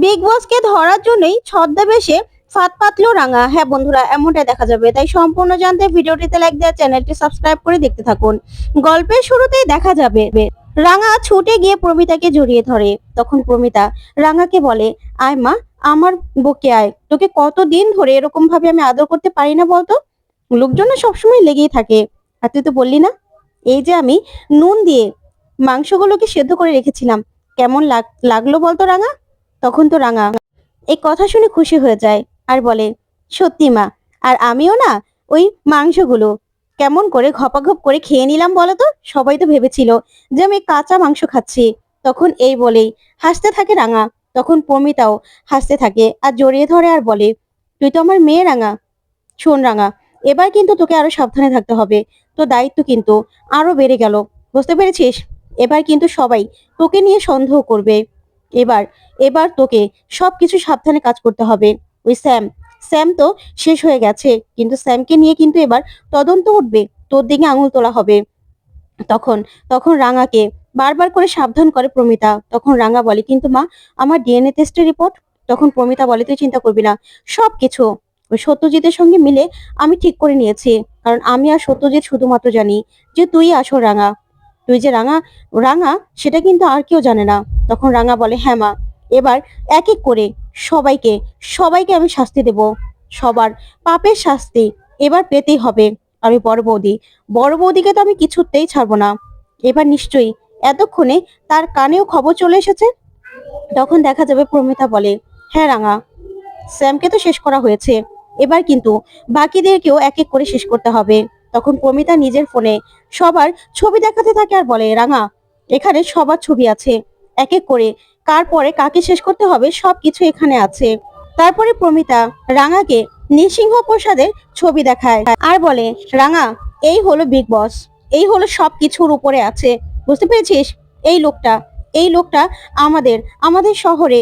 Big বসকে ধরার জন্যই ছদ্মবেশে ফাঁদ পাতলো রাঙা। হ্যাঁ বন্ধুরা, এমনটাই দেখা যাবে। তাই সম্পূর্ণ জানতে ভিডিওটিতে লাইক দেওয়া, চ্যানেলটি সাবস্ক্রাইব করে দেখতে থাকুন। গল্পের শুরুতেই দেখা যাবে, রাঙা ছুটে গিয়ে প্রমিতাকে জড়িয়ে ধরে। তখন প্রমিতা রাঙাকে বলে, আয় মা, আমার বুকে আয়। তোকে কতদিন ধরে এরকম ভাবে আমি আদর করতে পারি না বলতো? লোকজন সবসময় লেগেই থাকে। আর তুই তো বললি না? এই যে আমি নুন দিয়ে মাংসগুলোকে সেদ্ধ করে রেখেছিলাম। কেমন লাগ- লাগল বলতো রাঙা? তখন তো রাঙা। এই কথা শুনে খুশি হয়ে যায় আর বলে, সত্যি মা, আর আমিও না ওই মাংসগুলো। কেমন করে ঘপাঘপ করে খেয়ে নিলাম বলো তো? সবাই তো ভেবেছিল যে আমি কাঁচা মাংস খাচ্ছি। তখন এই বলেই হাসতে থাকে রাঙা। তখন প্রমিতাও হাসতে থাকে আর জড়িয়ে ধরে আর বলে, তুই তো আমার মেয়ে রাঙা। শোন রাঙা, এবার কিন্তু তোকে আরও সাবধানে থাকতে হবে। তো দায়িত্ব কিন্তু আরও বেড়ে গেল। বুঝতে পেরেছিস? এবার কিন্তু সবাই তোকে নিয়ে সন্দেহ করবে। এবার এবার তোকে সবকিছু সাবধানে কাজ করতে হবে। ওই স্যাম স্যাম তো শেষ হয়ে গেছে, কিন্তু স্যামকে নিয়ে কিন্তু এবার তদন্ত উঠবে, তোর দিকে আঙুল তোলা হবে। তখন তখন রাঙাকে বারবার করে সাবধান করে প্রমিতা। তখন রাঙা বলে, কিন্তু মা, আমার ডিএনএ টেস্টের রিপোর্ট তখন প্রমিতা বলে, তুই চিন্তা করবি না, সবকিছু ওই সত্যজিতের সঙ্গে মিলে আমি ঠিক করে নিয়েছি, কারণ আমি আর সত্যজিৎ শুধুমাত্র জানি যে তুই আসো রাঙা। তুই যে রাঙা রাঙা, সেটা কিন্তু আর কেউ জানে না। তখন রাঙা বলে হ্যাঁ মা, এবার এক এক করে সবাইকে সবাইকে আমি শাস্তি দেব। সবার পাপের শাস্তি এবার পেতেই হবে। আমি বড় বৌদি, বড় বৌদিকে তো আমি কিছুতেই ছাড়বো না। এবার নিশ্চয়ই এতক্ষণে তার কানেও খবর চলে এসেছে? তখন দেখা যাবে প্রমিতা বলে হ্যাঁ রাঙা, স্যামকে তো শেষ করা হয়েছে। এবার কিন্তু বাকিদেরকেও এক এক করে শেষ করতে হবে। তখন প্রমিতা নিজের ফোনে সবার ছবি দেখাতে থাকে আর বলে, রাঙা, এখানে সবার ছবি আছে। এক এক করে। কার পরে কাকে শেষ করতে হবে সবকিছু এখানে আছে। তারপরে প্রমিতা রাঙাকে নৃসিংহ প্রসাদের ছবি দেখায় আর বলে, রাঙা, এই হলো বিগ বস এই হলো সব কিছুর উপরে আছে। বুঝতে পেরেছিস? এই লোকটা এই লোকটা আমাদের আমাদের শহরে।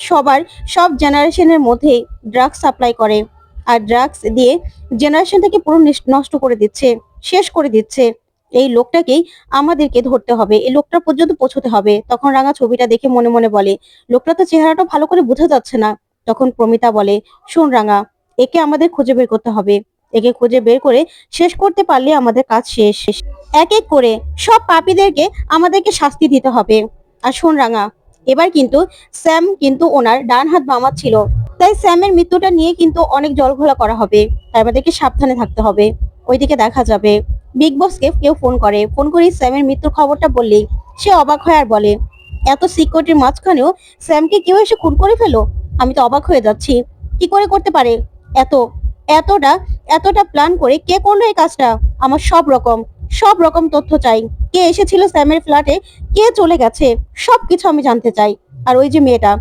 সবার, সব জেনারেশনের মধ্যে ড্রাগস সাপ্লাই করে। আর ড্রাগস দিয়ে জেনারেশন থেকে পুরো নষ্ট করে দিচ্ছে, শেষ করে দিচ্ছে। এই লোকটাকেই আমাদেরকে ধরতে হবে। এই লোকটা পর্যন্ত পৌঁছতে হবে। তখন রাঙা ছবিটা দেখে মনে মনে বলে, লোকটা তো চেহারাটা ভালো করে বোঝা যাচ্ছে না। তখন প্রমিতা বলে, শোন রাঙা, একে আমাদের খুঁজে বের করতে হবে। একে খুঁজে বের করে শেষ করতে পারলে আমাদের কাজ শেষ। শেষ এক এক করে সব পাপীদেরকে আমাদেরকে শাস্তি দিতে হবে। আর শোন রাঙা, এবার কিন্তু স্যাম কিন্তু ওনার ডান হাত বামা ছিল তাই স্যামের মৃত্যুটা নিয়ে কিন্তু অনেক জলঘোলা করা হবে। তাই আমাদেরকে সাবধানে থাকতে হবে। ওইদিকে দেখা যাবে। বিগ বসকে কেউ ফোন করে। ফোন করে স্যামের মৃত্যুর খবরটা বললে, সে অবাক হয় আর বলে, এত সিকিউরিটির মাঝখানেও স্যামকে কেউ এসে খুন করে ফেলো আমি তো অবাক হয়ে যাচ্ছি। কি করে করতে পারে? এত, এতটা এতটা প্ল্যান করে কে করল এই কাজটা? আমার সব রকম সব রকম তথ্য চাই। কে এসেছিল স্যামের ফ্ল্যাটে? কে চলে গেছে? সব কিছু আমি জানতে চাই। আর ওই যে মেয়েটা,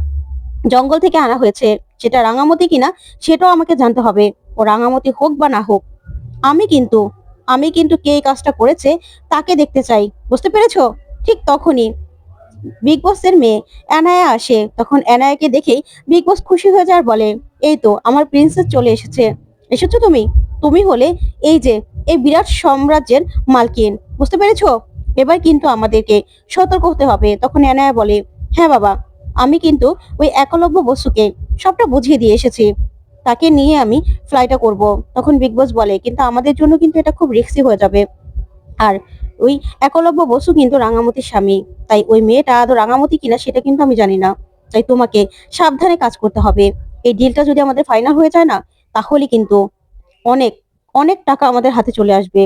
জঙ্গল থেকে আনা হয়েছে। সেটা রাঙামতি কিনা, সেটাও আমাকে জানতে হবে। ও রাঙামতি হোক বা না হোক। আমি কিন্তু আমি কিন্তু কে এই কাজটা করেছে তাকে দেখতে চাই। বুঝতে পেরেছ? ঠিক তখনই বিগ বসের মেয়ে অ্যানায়া আসে। তখন অ্যানায়াকে দেখেই বিগ বস খুশি হয়ে যায় বলে, এই তো, আমার প্রিন্সেস চলে এসেছে। এসেছ তুমি? তুমি হলে এই যে, এই বিরাট সাম্রাজ্যের মালকিন। বুঝতে পেরেছ? এবার কিন্তু আমাদেরকে সতর্ক হতে হবে। তখন অ্যানায়া বলে হ্যাঁ বাবা, আমি কিন্তু ওই একলব্য বসুকে সবটা বুঝিয়ে দিয়ে এসেছি। তাকে নিয়ে আমি ফ্লাইটা করব। তখন বিগ বস বলে, কিন্তু আমাদের জন্য কিন্তু এটা খুব রিস্কি হয়ে যাবে। আর ওই একলব্য বসু কিন্তু রাঙামতির স্বামী। তাই ওই মেয়েটা আদৌ রাঙামতি কিনা সেটা কিন্তু আমি জানি না। তাই তোমাকে সাবধানে কাজ করতে হবে। এই ডিলটা যদি আমাদের ফাইনাল হয়ে যায় না, তাহলে কিন্তু অনেক অনেক টাকা আমাদের হাতে চলে আসবে।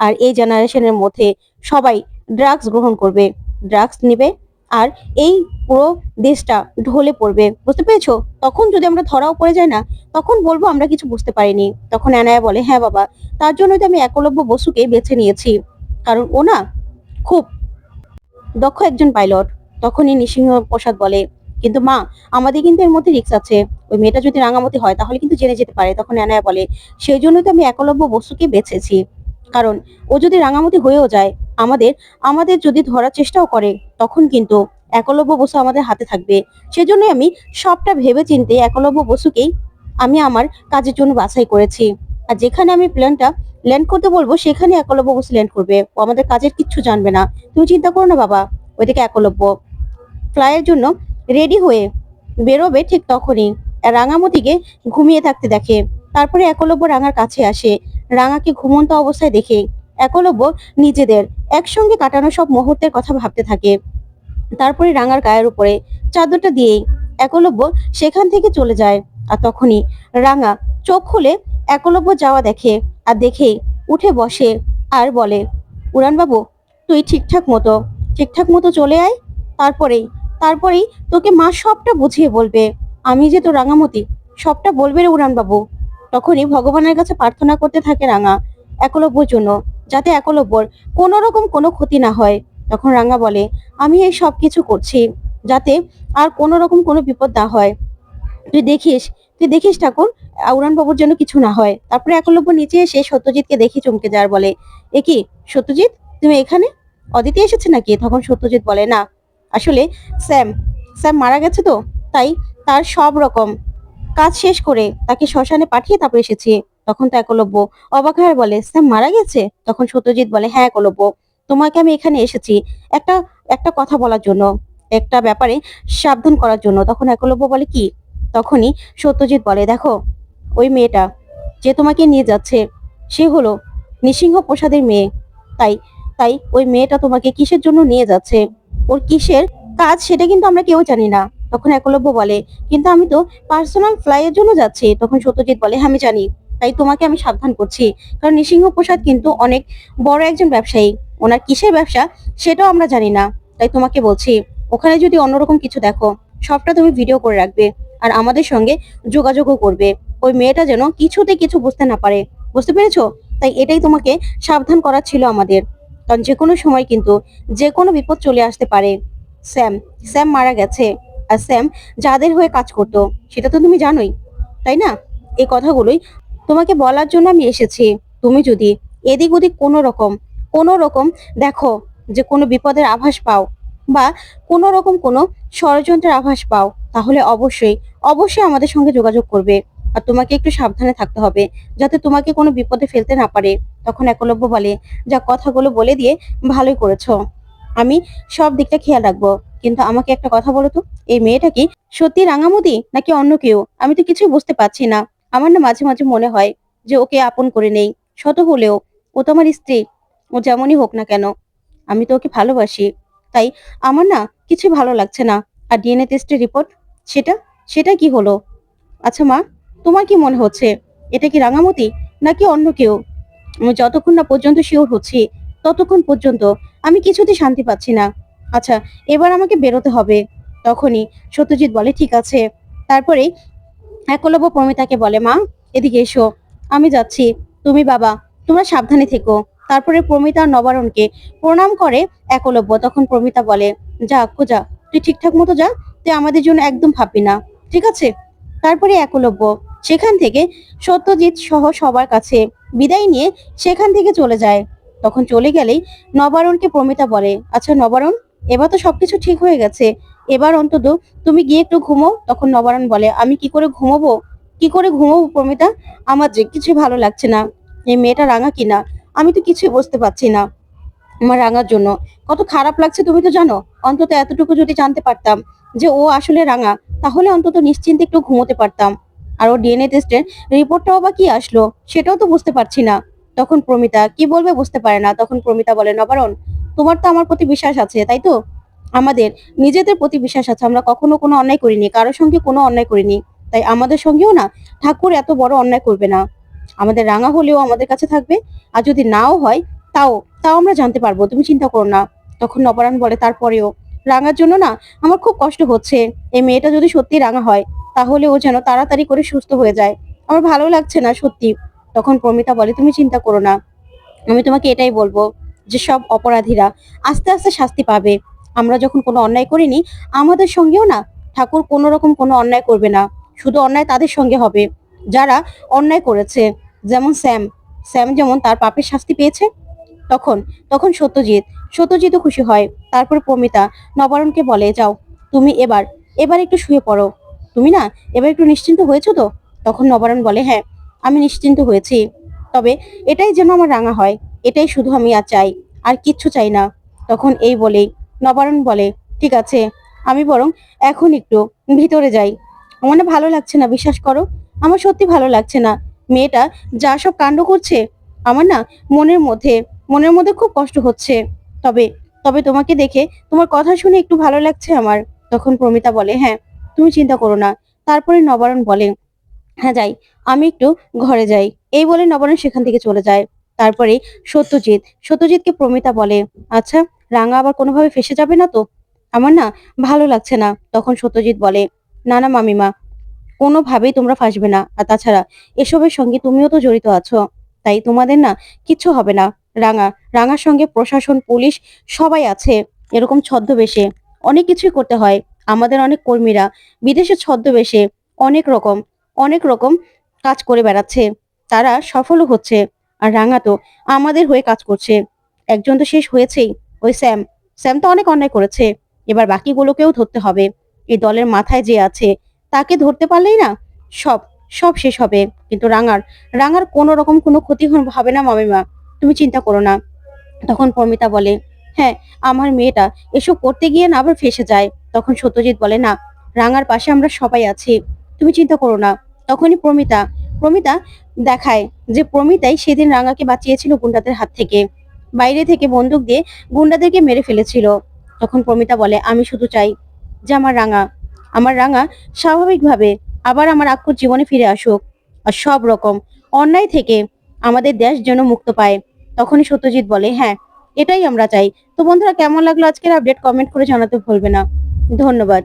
আর এই জেনারেশনের মধ্যে সবাই ড্রাগস গ্রহণ করবে। ড্রাগস নেবে আর এই পুরো দেশটা ঢলে পড়বে, বুঝতে পেরেছ? তখন যদি আমরা ধরাও পড়ে যায় না, তখন বলব আমরা কিছু বুঝতে পারিনি। তখন অ্যানায়া বলে হ্যাঁ বাবা, তার জন্যই তো আমি একলব্য বসুকে বেছে নিয়েছি। কারণ ও না খুব দক্ষ একজন পাইলট। তখনই নৃসিংহ প্রসাদ বলে, কিন্তু মা, আমাদের কিন্তু এর মধ্যে রিক্স আছে। ওই মেয়েটা যদি রাঙামতি হয়, তাহলে কিন্তু জেনে যেতে পারে। তখন অ্যানায়া বলে, সেই জন্যই তো আমি একলব্য বসুকে বেছেছি। কারণ ও যদি রাঙামতি হয়েও যায় আমাদের আমাদের যদি ধরার চেষ্টাও করে, তখন কিন্তু একলব্য বসু আমাদের হাতে থাকবে। সেজন্যই আমি সবটা ভেবে চিনতে একলব্য বসুকেই আমি আমার কাজের জন্য বাছাই করেছি। আর যেখানে আমি প্ল্যানটা ল্যান্ড করতে বলব, সেখানে একলব্য বসু ল্যান্ড করবে। ও আমাদের কাজের কিচ্ছু জানবে না। তুমি চিন্তা করো না, বাবা, ওইদিকে একলব্য। ফ্লাইয়ের জন্য রেডি হয়ে বেরোবে ঠিক তখনই। রাঙামতিকে ঘুমিয়ে থাকতে দেখে। তারপরে একলব্য রাঙার কাছে আসে। রাঙাকে ঘুমন্ত অবস্থায় দেখে। একলব্য নিজেদের একসঙ্গে কাটানো সব মুহূর্তের কথা ভাবতে থাকে। তারপরে রাঙার গায়ের উপরে চাদরটা দিয়েই একলব্য সেখান থেকে চলে যায়। আর তখনই রাঙা চোখ খুলে একলব্য যাওয়া দেখে আর দেখেই উঠে বসে আর বলে, উড়ানবাবু, তুই ঠিকঠাক মতো ঠিকঠাক মতো চলে আয়। তারপরেই তারপরেই তোকে মা সবটা বুঝিয়ে বলবে। আমি যে তো রাঙামতি, সবটা বলবে রে উড়ানবাবু। তখনই ভগবানের কাছে প্রার্থনা করতে থাকে রাঙা একলব্যর জন্য। যাতে একলব্যর কোনো রকম কোনো ক্ষতি না হয়। তখন রাঙা বলে, আমি এই সব কিছু করছি যাতে আর কোনো রকম কোনো বিপদ না হয়। তুই দেখিস তুই দেখিস ঠাকুর উড়ান বাবুর জন্য কিছু না হয় তারপরে একলব্য নিচে এসে সত্যজিৎকে দেখি চমকে যাওয়ার বলে, এ কি, সত্যজিৎ, তুমি এখানে? অদিতি এসেছে নাকি তখন সত্যজিৎ বলে, না, আসলে স্যাম স্যাম মারা গেছে তো, তাই তার সব রকম কাজ শেষ করে তাকে শ্মশানে পাঠিয়ে তারপর এসেছি। তখন তো একলব্য অবাক হয়ে বলে স্যাম মারা গেছে? তখন সত্যজিৎ বলে হ্যাঁ একলব্য। তোমাকে আমি এখানে এসেছি একটা একটা কথা বলার জন্য, একটা ব্যাপারে সাবধান করার জন্য। তখন একলব্য বলে, কি? তখনই সত্যজিৎ বলে, দেখো, ওই মেয়েটা যে তোমাকে নিয়ে যাচ্ছে, সে হলো নৃসিংহ প্রসাদের মেয়ে। তাই তাই ওই মেয়েটা তোমাকে কিসের জন্য নিয়ে যাচ্ছে? ওর কিসের কাজ সেটা কিন্তু আমরা কেউ জানি না। তখন একলব্য বলে, কিন্তু আমি তো পার্সোনাল ফ্লাইয়ের জন্য যাচ্ছি। তখন সত্যজিৎ বলে হ্যাঁ আমি জানি। তাই তোমাকে আমি সাবধান করছি। কারণ নৃসিংহ প্রসাদ কিন্তু অনেক বড় একজন ব্যবসায়ী। ওনার কিসের ব্যবসা সেটাও আমরা জানি না। তাই তোমাকে বলছি, ওখানে যদি অন্যরকম কিছু দেখো, সবটা তুমি ভিডিও করে রাখবে আর আমাদের সঙ্গে যোগাযোগও করবে। ওই মেয়েটা যেন কিছুতে কিছু বুঝতে না পারে। বুঝতে পেরেছ? তাই এটাই তোমাকে সাবধান করা ছিল আমাদের। কারণ যে কোনো সময় কিন্তু যে কোনো বিপদ চলে আসতে পারে। স্যাম স্যাম মারা গেছে আর স্যাম যাদের হয়ে কাজ করতো, সেটা তো তুমি জানোই, তাই না? এই কথাগুলোই তোমাকে বলার জন্য আমি এসেছি। তুমি যদি এদিক ওদিক কোনো রকম কোনো রকম দেখো যে কোনো বিপদের আভাস পাও বা কোনো রকম কোনো ষড়যন্ত্রের আভাস পাও, তাহলে অবশ্যই অবশ্যই আমাদের সঙ্গে যোগাযোগ করবে। আর তোমাকে একটু সাবধানে থাকতে হবে যাতে তোমাকে কোনো বিপদে ফেলতে না পারে। তখন একলব্য বলে, যা কথাগুলো বলে দিয়ে ভালোই করেছ। আমি সব দিকটা খেয়াল রাখব। কিন্তু আমাকে একটা কথা বলো তো, এই মেয়েটা কি সত্যি রাঙামতি নাকি অন্য কেউ? আমি তো কিছুই বুঝতে পারছি না। আমার না মাঝে মাঝে মনে হয় যে ওকে আপন করে নেই। শত হলেও ও তো আমার স্ত্রী। ও যেমনই হোক না কেন, আমি তো ওকে ভালোবাসি। তাই আমার না কিছু ভালো লাগছে না। আর ডিএনএ টেস্টের রিপোর্ট সেটা সেটা কি হলো? আচ্ছা মা, তোমার কি মনে হচ্ছে? এটা কি রাঙামতি নাকি অন্য কেউ? আমি যতক্ষণ না পর্যন্ত শিওর হচ্ছি, ততক্ষণ পর্যন্ত আমি কিছুতে শান্তি পাচ্ছি না। আচ্ছা এবার আমাকে বেরোতে হবে। তখনই সত্যজিৎ বলে, ঠিক আছে। তারপরে একলব্য প্রমিতাকে বলে, মা, এদিকে এসো। আমি যাচ্ছি। তুমি বাবা, তোমরা সাবধানে থেকো। তারপরে প্রমিতা নবারণকে প্রণাম করে একলব্য। তখন প্রমিতা বলে, যা আক্কু যা তুই ঠিকঠাক মতো যা। তুই আমাদের জন্য একদম ভাববি না। ঠিক আছে? তারপরে একলব্য সেখান থেকে সত্যজিৎ সহ সবার কাছে বিদায় নিয়ে সেখান থেকে চলে যায়। তখন চলে গেলেই নবারণকে প্রমিতা বলে আচ্ছা নবারণ এবার তো সবকিছু ঠিক হয়ে গেছে। এবার অন্তত তুমি গিয়ে একটু ঘুমো। তখন নবারণ বলে, আমি কি করে ঘুমোবো? কি করে ঘুমোবো প্রমিতা? আমার যে কিছু ভালো লাগছে না। এই মেয়েটা রাঙা কিনা? আমি তো কিছুই বুঝতে পারছি না আমার রাঙার জন্য। কত খারাপ লাগছে তুমি তো জানো? অন্তত এতটুকু যদি জানতে পারতাম যে ও আসলে রাঙা, তাহলে অন্তত নিশ্চিন্তে একটু ঘুমোতে পারতাম। আর ও ডিএনএ টেস্টের রিপোর্টটাও বা কি আসলো, সেটাও তো বুঝতে পারছি না। তখন প্রমিতা কি বলবে বুঝতে পারে না। তখন প্রমিতা বলে, নবারণ তোমার তো আমার প্রতি বিশ্বাস আছে, তাই তো? আমাদের, নিজেদের প্রতি বিশ্বাস আছে, আমরা কখনো কোনো অন্যায় করিনি, কারোর সঙ্গে কোনো অন্যায় করিনি, তাই আমাদের সঙ্গেও না, ঠাকুর এত বড় অন্যায় করবে না। আমাদের রাঙা হলেও আমাদের কাছে থাকবে, আর যদি নাও হয়, তাও তাও আমরা জানতে পারব, তুমি চিন্তা করো না। তখন নবরান বলে, তারপরেও, রাঙার জন্য না, আমার খুব কষ্ট হচ্ছে, এই মেয়েটা যদি সত্যি রাঙা হয়, তাহলে ও যেন তাড়াতাড়ি করে সুস্থ হয়ে যায়। আমার ভালো লাগছে না সত্যি। তখন প্রমিতা বলে, তুমি চিন্তা করো না, আমি তোমাকে এটাই বলব। যে সব অপরাধীরা আস্তে আস্তে শাস্তি পাবে। আমরা যখন কোনো অন্যায় করিনি, আমাদের সঙ্গেও না, ঠাকুর কোনো রকম কোনো অন্যায় করবে না। শুধু অন্যায় তাদের সঙ্গে হবে, যারা অন্যায় করেছে। যেমন স্যাম। স্যাম যেমন তার পাপের শাস্তি পেয়েছে, তখন তখন সত্যজিৎ। সত্যজিৎও খুশি হয়। তারপর প্রমিতা নবারণকে বলে, যাও, তুমি এবার এবার একটু শুয়ে পড়ো। তুমি না, এবার একটু নিশ্চিন্ত হয়েছো তো? তখন নবারণ বলে হ্যাঁ আমি নিশ্চিন্ত হয়েছি। তবে এটাই যেন আমার রাঙা হয়। এটাই শুধু আমি আর চাই, আর কিচ্ছু চাই না। তখন এই বলেই নবারণ বলে, ঠিক আছে, আমি বরং এখন একটু ভিতরে যাই। আমার না ভালো লাগছে না, বিশ্বাস করো, আমার সত্যি ভালো লাগছে না। মেয়েটা যা সব কাণ্ড করছে, আমার না মনের মধ্যে মনের মধ্যে খুব কষ্ট হচ্ছে। তবে তবে তোমাকে দেখে তোমার কথা শুনে একটু ভালো লাগছে আমার। তখন প্রমিতা বলে হ্যাঁ তুমি চিন্তা করো না। তারপরে নবারণ বলে হ্যাঁ যাই, আমি একটু ঘরে যাই। এই বলে নবারণ সেখান থেকে চলে যায়। তারপরে সত্যজিৎ। সত্যজিৎকে প্রমিতা বলে আচ্ছা রাঙা আবার কোনোভাবে ফেসে যাবে না তো? আমার না ভালো লাগছে না। তখন সত্যজিৎ বলে, না না মামিমা, কোনোভাবেই তোমরা ফাঁসবে না। আর তাছাড়া, এসবের সঙ্গে তুমিও তো জড়িত আছো। তাই তোমাদের না কিচ্ছু হবে না। রাঙা, রাঙার সঙ্গে প্রশাসন, পুলিশ সবাই আছে, এরকম ছদ্মবেশে। অনেক কিছুই করতে হয়। আমাদের অনেক কর্মীরা, বিদেশে ছদ্মবেশে অনেক রকম অনেক রকম কাজ করে বেড়াচ্ছে। তারা সফলও হচ্ছে। আর রাঙা তো আমাদের হয়ে কাজ করছে। একজন তো শেষ হয়েছেই। ওই স্যাম স্যাম তো অনেক অন্যায় করেছে। এবার বাকিগুলোকেও ধরতে হবে। এই দলের মাথায় যে আছে, তাকে ধরতে পারলেই না সব সব শেষ হবে। কিন্তু রাঙার রাঙার কোনো রকম কোনো ক্ষতি হবে না মামিমা। তুমি চিন্তা করো না। তখন পর্মিতা বলে হ্যাঁ আমার মেয়েটা এসব করতে গিয়ে না আবার ফেসে যায়। তখন সত্যজিৎ বলে, না, রাঙার পাশে আমরা সবাই আছি। তুমি চিন্তা করো না। তখনই প্রমিতা প্রমিতা দেখায় যে প্রমিতাই সেদিন রাঙাকে বাঁচিয়েছিল গুন্ডাদের হাত থেকে। বাইরে থেকে বন্দুক দিয়ে গুন্ডাদেরকে মেরে ফেলেছিল। তখন প্রমিতা বলে, আমি শুধু চাই যে আমার রাঙা আমার রাঙা স্বাভাবিকভাবে আবার আমার আক্ষর জীবনে ফিরে আসুক। আর সব রকম অন্যায় থেকে আমাদের দেশ যেন মুক্ত পায়। তখনই সত্যজিৎ বলে হ্যাঁ এটাই আমরা চাই। তো বন্ধুরা, কেমন লাগল আজকের আপডেট কমেন্ট করে জানাতে ভুলবে না। ধন্যবাদ।